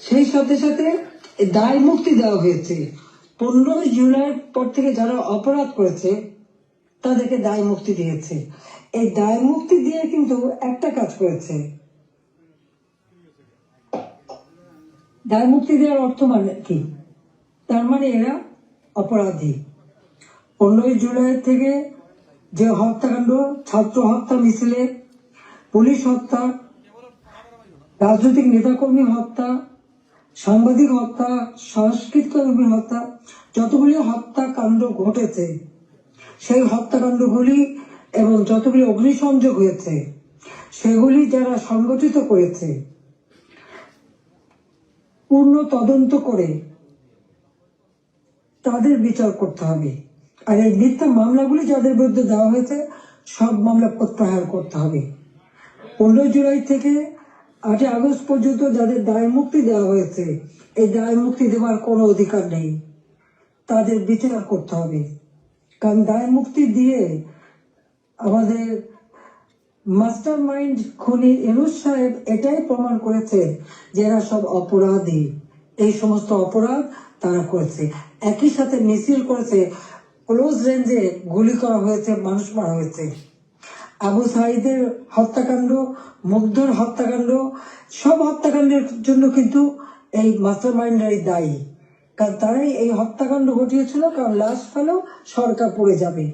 সেই সাথে সাথে দায় মুক্তি দেওয়া হয়েছে। পনেরোই জুলাইয়ের পর থেকে যারা অপরাধ করেছে, তাদেরকে দায় মুক্তি দিয়েছে। এই দায় মুক্তি দিয়ে কিন্তু একটা কাজ করেছে। দায় মুক্তি দেওয়ার অর্থ মানে কি? তার মানে এরা অপরাধী। পনেরোই জুলাই থেকে যে হত্যাকাণ্ড, ছাত্র হত্যা, মিছিলে, পুলিশ হত্যা, রাজনৈতিক নেতাকর্মী হত্যা সাংবাদিক হত্যা সংস্কৃত কর্মী হত্যা, যতগুলি হত্যাকাণ্ড ঘটেছে, সেই হত্যাকাণ্ডগুলি এবং যতগুলি অগ্নিসংযোগ হয়েছে, সেগুলি যারা সংগঠিত করেছে, পূর্ণ তদন্ত করে তাদের বিচার করতে হবে। আর এই মিথ্যা মামলাগুলি যাদের বিরুদ্ধে দেওয়া হয়েছে, সব মামলা প্রত্যাহার করতে হবে। পনেরোই জুলাই থেকে আটই আগস্ট পর্যন্ত যাদের দায় মুক্তি দেওয়া হয়েছে, এই দায় মুক্তি দেওয়ার কোনো অধিকার নেই। তাদের বিচার করতে হবে। কারণ দায় মুক্তি দিয়ে আমাদের মাস্টার মাইন্ড খুনি এনুস সাহেব এটাই প্রমাণ করেছে যে এরা সব অপরাধী। এই সমস্ত অপরাধ তারা করেছে। একই সাথে মিছিল করেছে, ক্লোজ রেঞ্জে গুলি করা হয়েছে, মানুষ মারা হয়েছে। আবু সাহিদের হত্যাকাণ্ড মুগ্ধর হত্যাকাণ্ড, সব হত্যাকাণ্ডের জন্য কিন্তু এই মাস্টার মাইন্ডারই দায়ী। কারণ তারাই এই হত্যাকাণ্ড ঘটিয়েছিল, কারণ লাশ ফেলেও সরকার পড়ে যাবে।